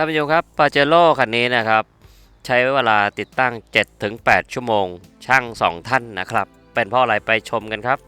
ท่านผู้ชมครับปาเจโร่คันนี้นะครับ ใช้เวลาติดตั้ง 7-8 ชั่วโมง ช่าง 2 ท่านนะครับ เป็นเพราะอะไรไปชมกันครับ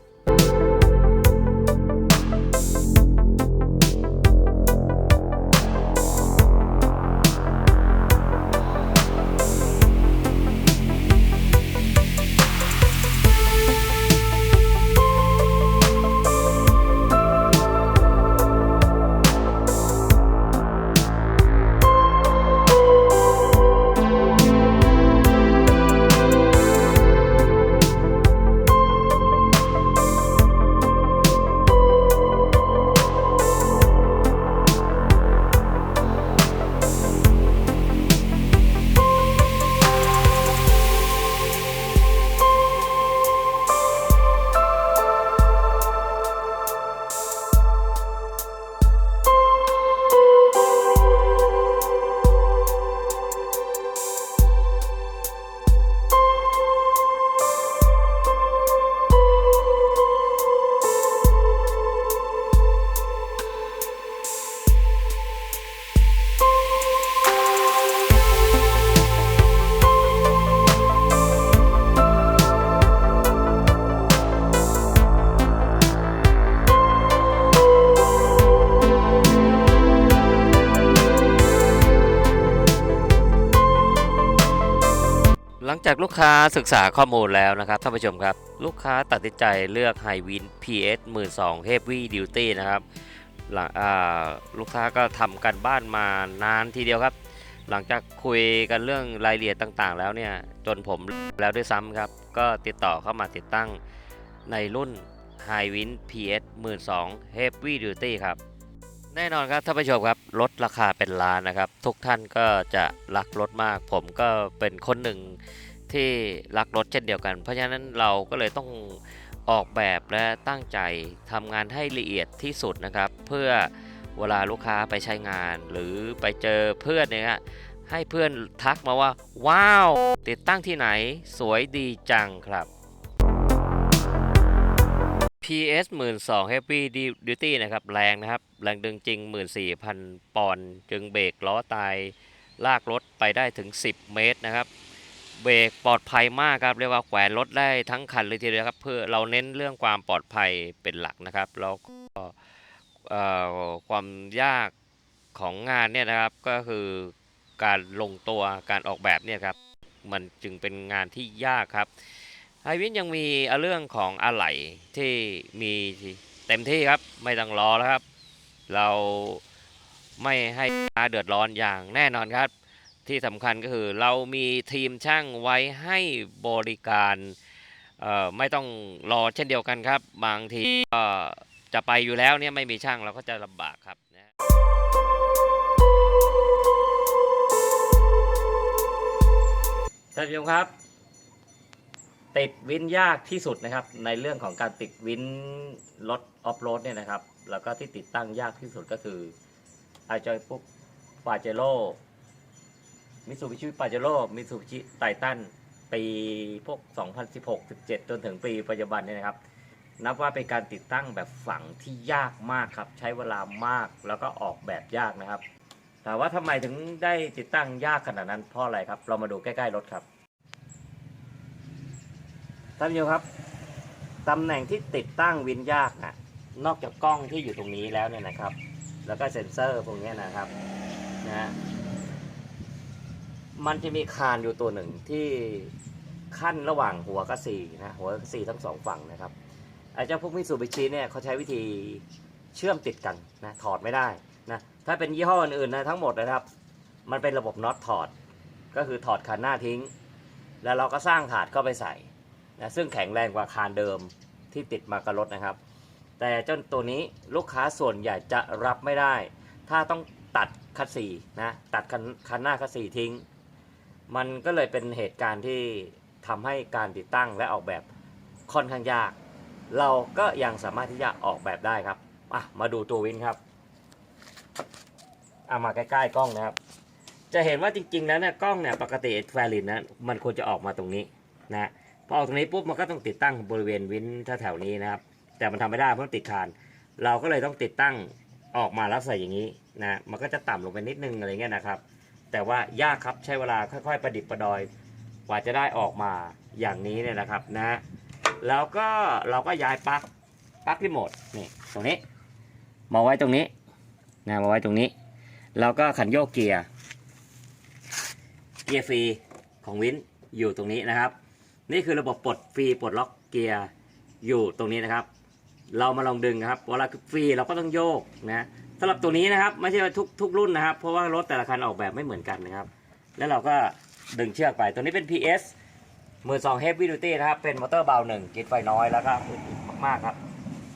จากลูกค้าศึกษาข้อมูลแล้วนะครับท่านผู้ชมครับ ลูกค้าตัดสินใจเลือก h i w i n PS 12 Heavy Duty นะครับหลังลูกค้าก็ทำกันบ้านมานานทีเดียวครับ หลังจากคุยกันเรื่องรายละเอียดต่างๆ แล้วเนี่ยจนผมแล้วด้วยซ้ำครับ ก็ติดต่อเข้ามาติดตั้งในรุ่น h i w i n PS 12 Heavy Duty ครับแน่นอนครับท่านผู้ชมครับลดราคาเป็นล้านนะครับ ทุกท่านก็จะรักรถมาก ผมก็เป็นคนหนึ่ง ที่รักรถเช่นเดียวกัน เพราะฉะนั้นเราก็เลยต้องออกแบบและตั้งใจทำงานให้ละเอียดที่สุดนะครับ เพื่อเวลาลูกค้าไปใช้งาน หรือไปเจอเพื่อนเนี่ยให้เพื่อนทักมาว่า ว้าว ติดตั้งที่ไหนสวยดีจังครับ PS 12 Heavy Duty นะครับ แรงนะครับ แรงดึงจริง 14,000 ปอนด์จึงเบรกล้อตาย ลากรถไปได้ถึง 10 เมตรนะครับ เบรกปลอดภัยมากครับเรียกว่าแขวนรถได้ทั้งคันเลยทีเดียวครับเพื่อเราเน้นเรื่องความปลอดภัยเป็นหลักนะครับแล้วก็ความยากของงานเนี่ยนะครับก็คือการลงตัวการออกแบบเนี่ยครับมันจึงเป็นงานที่ยากครับไฮวินยังมีเรื่องของอะไหล่ที่มีเต็มที่ครับไม่ต้องรอแล้วครับ เราไม่ให้ลาเดือดร้อนอย่างแน่นอนครับ ที่สำคัญก็คือเรามีทีมช่างไว้ให้บริการไม่ต้องรอเช่นเดียวกันครับ บางทีก็จะไปอยู่แล้วเนี่ยไม่มีช่างเราก็จะลำบากครับนะท่านผู้ชมครับ ติดวินยากที่สุดนะครับ ในเรื่องของการติดวินรถออฟโรดเนี่ยนะครับ แล้วก็ที่ติดตั้งยากที่สุดก็คือไอจอยพวกปาเจโร่ มิสูบิชิปาเจโร่มิสูบิชิไททันปีพวก 2016 17 จนถึงปีปัจจุบันเนี่ยนะครับ นับว่าเป็นการติดตั้งแบบฝังที่ยากมากครับ ใช้เวลามากแล้วก็ออกแบบยากนะครับแต่ว่าทำไมถึงได้ติดตั้งยากขนาดนั้นเพราะอะไรครับ เรามาดูใกล้ๆรถครับท่านผู้ชมครับตำแหน่งที่ติดตั้งวินยากนะนอกจากกล้องที่อยู่ตรงนี้แล้วเนี่ยนะครับ แล้วก็เซ็นเซอร์พวกนี้นะครับนะ มันจะมีคานอยู่ตัวหนึ่งที่ขั้นระหว่างหัวกับสี่นะหัวกับสี่ทั้งสองฝั่งนะครับไอ้เจ้าพวกมิสูบิชิเนี่ยเขาใช้วิธีเชื่อมติดกันนะถอดไม่ได้นะถ้าเป็นยี่ห้ออื่นๆนะทั้งหมดนะครับ มันเป็นระบบน็อตถอด ก็คือถอดคันหน้าทิ้ง แล้วเราก็สร้างถาดเข้าไปใส่นะซึ่งแข็งแรงกว่าคานเดิมที่ติดมากับรถนะครับ แต่เจ้าตัวนี้ลูกค้าส่วนใหญ่จะรับไม่ได้ ถ้าต้องตัดคัดสีนะตัดคันคันหน้าคัดสีทิ้ง มันก็เลยเป็นเหตุการณ์ที่ทำให้การติดตั้งและออกแบบค่อนข้างยาก เราก็ยังสามารถที่จะออกแบบได้ครับอะมาดูตัววินครับเอามาใกล้ๆกล้องนะครับ จะเห็นว่าจริง ๆ แล้วเนี่ยกล้องเนี่ยปกติแฟลินนะมันควรจะออกมาตรงนี้นะพอออกตรงนี้ปุ๊บมันก็ต้องติดตั้งบริเวณวินแถวๆนี้นะครับ แต่มันทำไม่ได้เพราะติดคาน เราก็เลยต้องติดตั้งออกมาแล้วใส่อย่างนี้นะมันก็จะต่ำลงไปนิดนึงอะไรเงี้ยนะครับ แต่ว่ายากครับใช้เวลาค่อยๆ ประดิษฐ์ประดอยกว่าจะได้ออกมาอย่างนี้เนี่ยนะครับนะแล้วก็เราก็ย้ายปลั๊กปลั๊กรีโมทนี่ตรงนี้มาไว้ตรงนี้นะมาไว้ตรงนี้ แล้วก็ขันโยกเกียร์เกียร์ฟรีของวินอยู่ตรงนี้นะครับ นี่คือระบบปลดฟรีปลดล็อกเกียร์อยู่ตรงนี้นะครับ เรามาลองดึงครับเวลาฟรีเราก็ต้องโยกนะ สำหรับตัวนี้นะครับไม่ใช่ว่าทุกทุกรุ่นนะครับ เพราะว่ารถแต่ละคันออกแบบไม่เหมือนกันนะครับ แล้วเราก็ดึงเชือกไปตัวนี้เป็น PS มือสอง Heavy Duty นะครับ เป็นมอเตอร์เบาหนึ่งกินไฟน้อยแล้วก็อึดมากครับ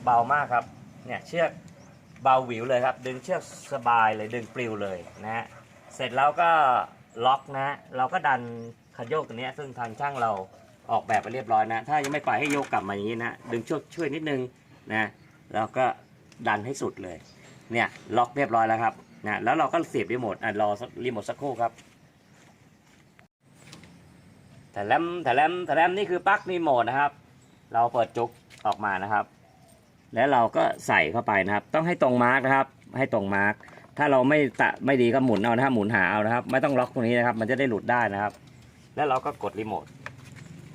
เบามากครับ เนี่ยเชือกเบาหวิวเลยครับ ดึงเชือกสบายเลยดึงปลิวเลยนะฮะเสร็จแล้วก็ล็อกนะเราก็ดันคันโยกตัวนี้ซึ่งทางช่างเราออกแบบไปเรียบร้อยนะ ถ้ายังไม่ปล่อยให้โยกกลับมาอย่างนี้นะดึงช่วยช่วยนิดนึงนะแล้วก็ดันให้สุดเลย เนี่ยล็อกเรียบร้อยแล้วครับนะแล้วเราก็เสียบรีโมทอะรอรีโมทสักครู่ครับแต่แลมแต่แลมแต่แลมนี่คือปลั๊กรีโมทนะครับ เราเปิดจุกออกมานะครับ แล้วเราก็ใส่เข้าไปนะครับ ต้องให้ตรงมาร์กนะครับ ให้ตรงมาร์กถ้าเราไม่ตะไม่ดีก็หมุนเอานะครับหมุนหาเอานะครับ ไม่ต้องล็อกตรงนี้นะครับ มันจะได้หลุดได้นะครับ แล้วเราก็กดรีโมท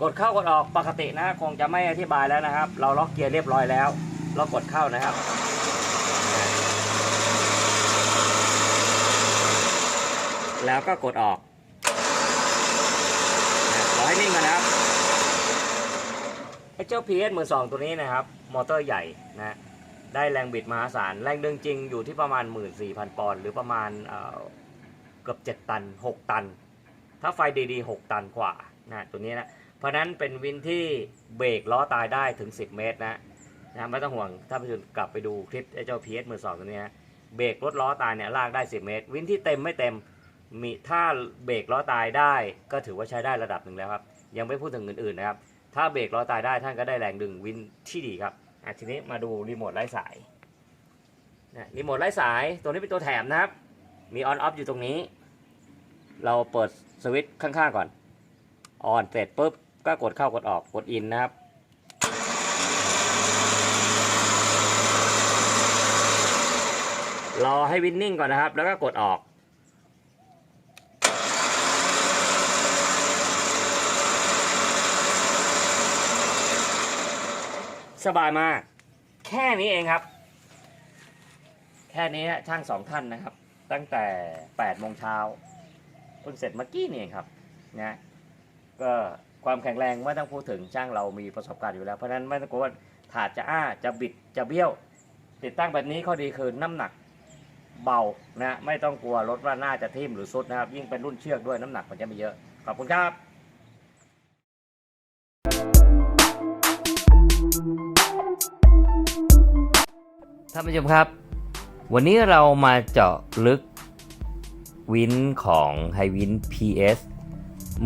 กดเข้ากดออกปกตินะคงจะไม่อธิบายแล้วนะครับ เราล็อกเกียร์เรียบร้อยแล้ว เรากดเข้านะครับ แล้วก็กดออกนะขอให้นิ่งก่อนนะครับไอ้เจ้า PS มือสองตัวนี้นะครับ มอเตอร์ใหญ่นะได้แรงบิดมหาศาล แรงดึงจริงอยู่ที่ประมาณ 14,000 ปอนด์หรือประมาณเอ่อเกือบ 7 ตัน 6 ตัน ถ้าไฟดีๆ 6 ตันกว่านะตัวนี้นะ เพราะนั้นเป็นวินที่เบรกล้อตายได้ถึง 10 เมตรนะนะไม่ต้องห่วงถ้าไปกลับไปดูคลิปไอ้เจ้า PS มือสองตัวนี้นะเบรกรถล้อตายเนี่ยลากได้ 10 เมตร วินที่เต็มไม่เต็ม มีถ้าเบรกล้อตายได้ก็ถือว่าใช้ได้ระดับหนึ่งแล้วครับ ยังไม่พูดถึงอื่นๆนะครับ ถ้าเบรกล้อตายได้ท่านก็ได้แรงดึงวินที่ดีครับอะทีนี้มาดูรีโมทไร้สายนะรีโมทไร้สายตัวนี้เป็นตัวแถมนะครับ มีออนออฟอยู่ตรงนี้ เราเปิดสวิตช์ข้างๆก่อนออนเสร็จปุ๊บก็กดเข้ากดออกกดอินนะครับรอให้วินนิ่งก่อนนะครับ แล้วก็กดออก สบายมาก แค่นี้เองครับ แค่นี้ช่างสองท่านนะครับ ตั้งแต่8โมงเช้าเพิ่งเสร็จเมื่อกี้นี่เองครับนะก็ความแข็งแรงไม่ต้องพูดถึงช่างเรามีประสบการณ์อยู่แล้ว เพราะฉะนั้นไม่ต้องกลัวว่าถาดจะอ้าจะบิดจะเบี้ยว ติดตั้งแบบนี้ข้อดีคือน้ำหนักเบานะไม่ต้องกลัวรถว่าหน้าจะทิ่มหรือซุดนะครับ ยิ่งเป็นรุ่นเชือกด้วยน้ำหนักมันจะไม่เยอะ ขอบคุณครับ ท่านผู้ชมครับ วันนี้เรามาเจาะลึกวินของไฮวิน PS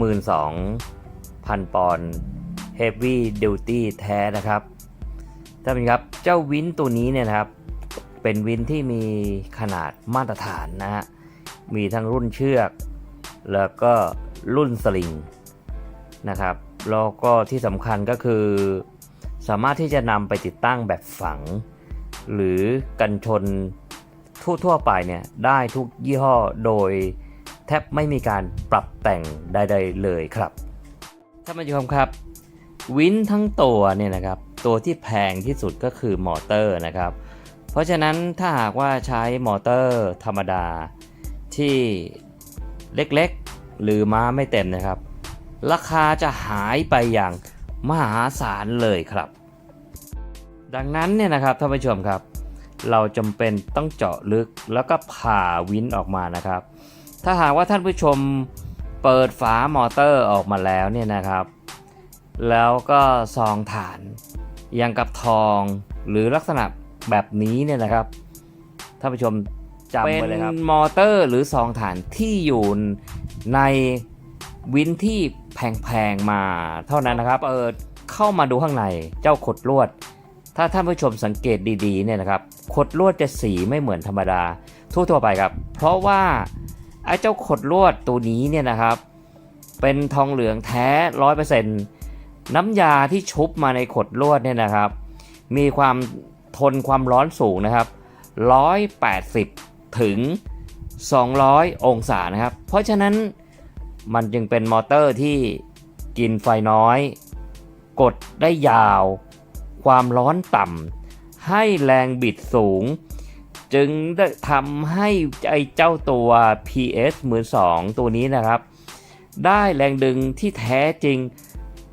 12,000 ปอนด์ Heavy Duty แท้นะครับ ท่านผู้ชมครับ เจ้าวินตัวนี้เนี่ยนะครับ เป็นวินที่มีขนาดมาตรฐานนะฮะ มีทั้งรุ่นเชือก แล้วก็รุ่นสลิงนะครับ แล้วก็ที่สำคัญก็คือ สามารถที่จะนำไปติดตั้งแบบฝัง หรือกันชนทั่วๆไปเนี่ยได้ทุกยี่ห้อโดยแทบไม่มีการปรับแต่งใดๆเลยครับท่านผู้ชมครับ วินทั้งตัวเนี่ยนะครับตัวที่แพงที่สุดก็คือมอเตอร์นะครับ เพราะฉะนั้นถ้าหากว่าใช้มอเตอร์ธรรมดาที่เล็กๆ หรือม้าไม่เต็มนะครับ ราคาจะหายไปอย่างมหาศาลเลยครับ ดังนั้นเนี่ยนะครับท่านผู้ชมครับ เราจำเป็นต้องเจาะลึกแล้วก็ผ่าวินออกมานะครับ ถ้าหากว่าท่านผู้ชมเปิดฝามอเตอร์ออกมาแล้วเนี่ยนะครับ แล้วก็ซองฐานอย่างกับทองหรือลักษณะแบบนี้เนี่ยนะครับท่านผู้ชมจำไว้เลยครับเป็นมอเตอร์หรือซองฐานที่อยู่ในวินที่แพงๆมาเท่านั้นนะครับเออเข้ามาดูข้างในเจ้าขดลวด ถ้าท่านผู้ชมสังเกตดีๆเนี่ยนะครับขดลวดจะสีไม่เหมือนธรรมดาทั่วๆไปครับ เพราะว่าไอ้เจ้าขดลวดตัวนี้เนี่ยนะครับ เป็นทองเหลืองแท้ร้อยเปอร์เซ็นต์น้ำยาที่ชุบมาในขดลวดเนี่ยนะครับ มีความทนความร้อนสูงนะครับ 180 ถึง 200 องศานะครับ เพราะฉะนั้นมันจึงเป็นมอเตอร์ที่กินไฟน้อย กดได้ยาว ความร้อนต่ำให้แรงบิดสูง จึงได้ทำให้ไอเจ้าตัว PS 12ตัวนี้นะครับ ได้แรงดึงที่แท้จริง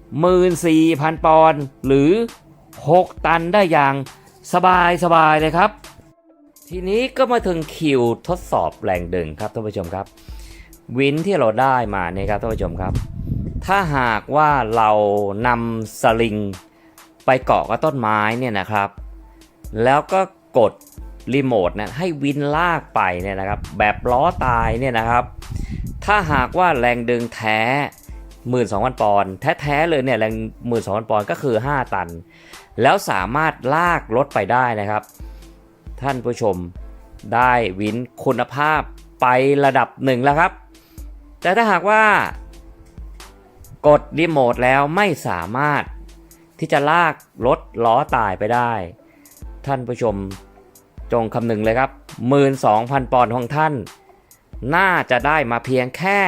14,000 ปอนด์หรือ 6 ตันได้อย่างสบายสบายเลยครับ ทีนี้ก็มาถึงคิวทดสอบแรงดึงครับท่านผู้ชมครับ วินที่เราได้มาเนี่ยครับท่านผู้ชมครับ ถ้าหากว่าเรานำสลิง ไปเกาะกับต้นไม้เนี่ยนะครับ แล้วก็กดรีโมทนะให้วินลากไปเนี่ยนะครับ แบบล้อตายเนี่ยนะครับ ถ้าหากว่าแรงดึงแท้12,000ปอนด์แท้ๆเลยเนี่ยแรง12,000ปอนด์ก็คือ 5 ตัน แล้วสามารถลากรถไปได้นะครับ ท่านผู้ชมได้วินคุณภาพไประดับหนึ่งแล้วครับ แต่ถ้าหากว่ากดรีโมทแล้วไม่สามารถ ที่จะลากรถล้อตายไปได้ ท่านผู้ชมจงคำนึงเลยครับ 12,000 ปอนด์ของท่าน น่าจะได้มาเพียงแค่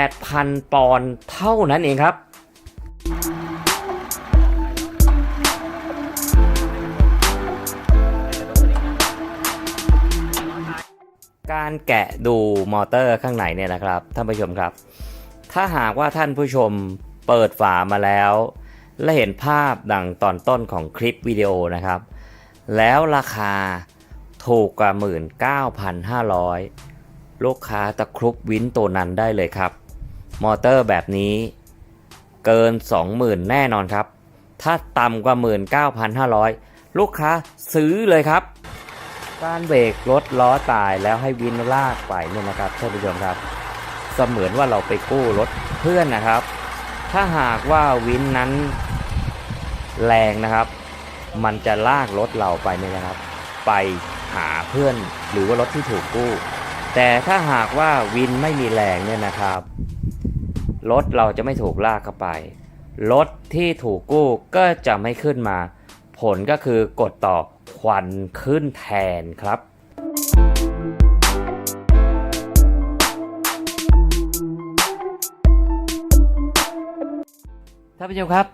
8,000 ปอนด์เท่านั้นเองครับ การแกะดูมอเตอร์ข้างในเนี่ยนะครับ ท่านผู้ชมครับ ถ้าหากว่าท่านผู้ชมเปิดฝามาแล้ว และเห็นภาพดังตอนต้นของคลิปวิดีโอนะครับ แล้วราคาถูกกว่า 19,500 ลูกค้าตะครุบวินตัวนั้นได้เลยครับ มอเตอร์แบบนี้เกิน 20,000 แน่นอนครับ ถ้าต่ำกว่า 19,500 ลูกค้าซื้อเลยครับ การเบรกรถล้อตายแล้วให้วินลากไปเนี่ยนะครับท่านผู้ชมครับ เสมือนว่าเราไปกู้รถเพื่อนนะครับ ถ้าหากว่าวินนั้นแรงนะครับ มันจะลากรถเราไปเนี่ยนะครับ ไปหาเพื่อนหรือว่ารถที่ถูกกู้ แต่ถ้าหากว่าวินไม่มีแรงเนี่ยนะครับ รถเราจะไม่ถูกลากเข้าไป รถที่ถูกกู้ก็จะไม่ขึ้นมา ผลก็คือกดต่อควันขึ้นแทนครับ ท่านผู้ชมครับ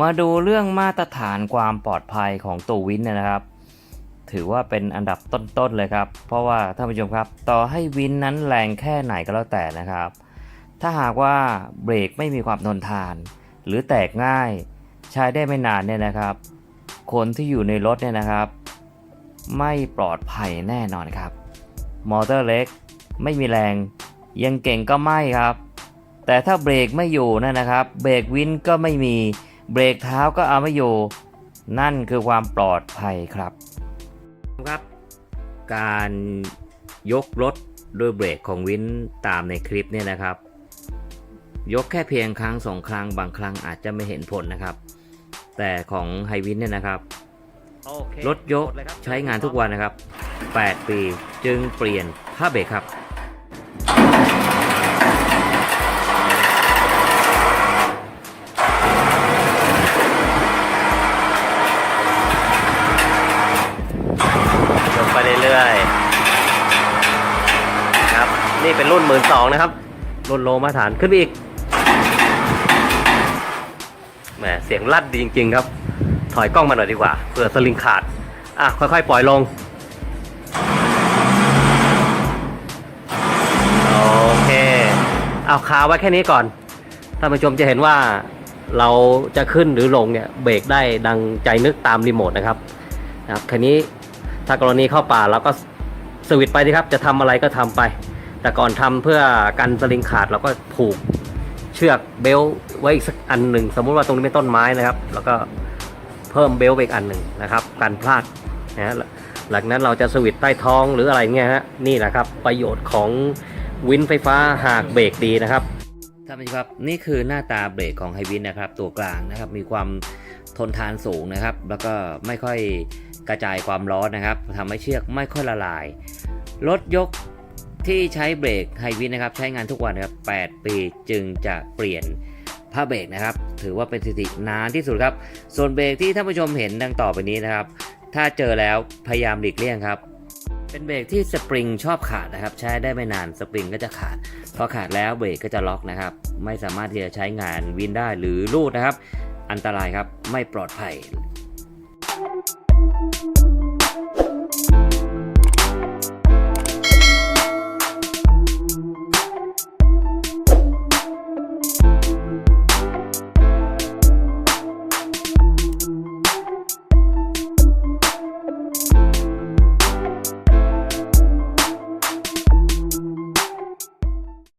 มาดูเรื่องมาตรฐานความปลอดภัยของตัววินเนยนะครับ ถือว่าเป็นอันดับต้นๆเลยครับ เพราะว่าท่านผู้ชมครับ ต่อให้วินนั้นแรงแค่ไหนก็แล้วแต่นะครับ ถ้าหากว่าเบรกไม่มีความทนทาน หรือแตกง่ายใช้ได้ไม่นานเนี่ยนะครับ คนที่อยู่ในรถเนี่ยนะครับ ไม่ปลอดภัยแน่นอนครับ มอเตอร์เล็ก ไม่มีแรง ยังเก่งก็ไม่ครับ แต่ถ้าเบรกไม่อยู่นั่นนะครับ เบรกวินก็ไม่มี เบรกเท้าก็เอาไม่อยู่ นั่นคือความปลอดภัยครับครับ การยกรถด้วยเบรกของวินตามในคลิปเนี่ยนะครับ ยกแค่เพียงครั้งสองครั้งบางครั้งอาจจะไม่เห็นผลนะครับ แต่ของไฮวินเนี่ยนะครับรถยกใช้งานทุกวันนะครับ 8 ปีจึงเปลี่ยนผ้าเบรกครับ รุ่นหมื่นสองนะครับ รุ่นโลมาตรฐานขึ้นไปอีกแหมเสียงลั่นดีจริง ๆ ครับ ถอยกล้องมาหน่อยดีกว่าเผื่อสลิงขาด อะ ค่อย ๆ ปล่อยลง โอเค เอาคาไว้แค่นี้ก่อน ท่านผู้ชมจะเห็นว่าเราจะขึ้นหรือลงเนี่ย เบรกได้ดังใจนึกตามรีโมทนะครับนะครับคันนี้ถ้ากรณีเข้าป่าเราก็สวิตไปดีครับ จะทำอะไรก็ทำไป แต่ก่อนทำเพื่อกันสลิงขาดเราก็ผูกเชือกเบลต์ไว้อีกสักอันหนึ่งสมมุติว่าตรงนี้เป็นต้นไม้นะครับ แล้วก็เพิ่มเบลต์ไปอีกอันหนึ่งนะครับกันพลาดนะฮะหลังนั้นเราจะสวิตช์ใต้ท้องหรืออะไรเงี้ยฮะนี่แหละครับประโยชน์ของวินไฟฟ้าหากเบรกดีนะครับท่านผู้ชมครับนี่คือหน้าตาเบรกของไฮวินนะครับตัวกลางนะครับมีความทนทานสูงนะครับ แล้วก็ไม่ค่อยกระจายความร้อนนะครับทำให้เชือกไม่ค่อยละลาย รถยก ที่ใช้เบรกไฮวินนะครับใช้งานทุกวันครับ 8 ปีจึงจะเปลี่ยนผ้าเบรกนะครับ ถือว่าเป็นสถิตินานที่สุดครับ ส่วนเบรกที่ท่านผู้ชมเห็นดังต่อไปนี้นะครับ ถ้าเจอแล้วพยายามหลีกเลี่ยงครับ เป็นเบรกที่สปริงชอบขาดนะครับ ใช้ได้ไม่นานสปริงก็จะขาด พอขาดแล้วเบรกก็จะล็อกนะครับ ไม่สามารถที่จะใช้งานวินได้หรือลูดนะครับ อันตรายครับไม่ปลอดภัย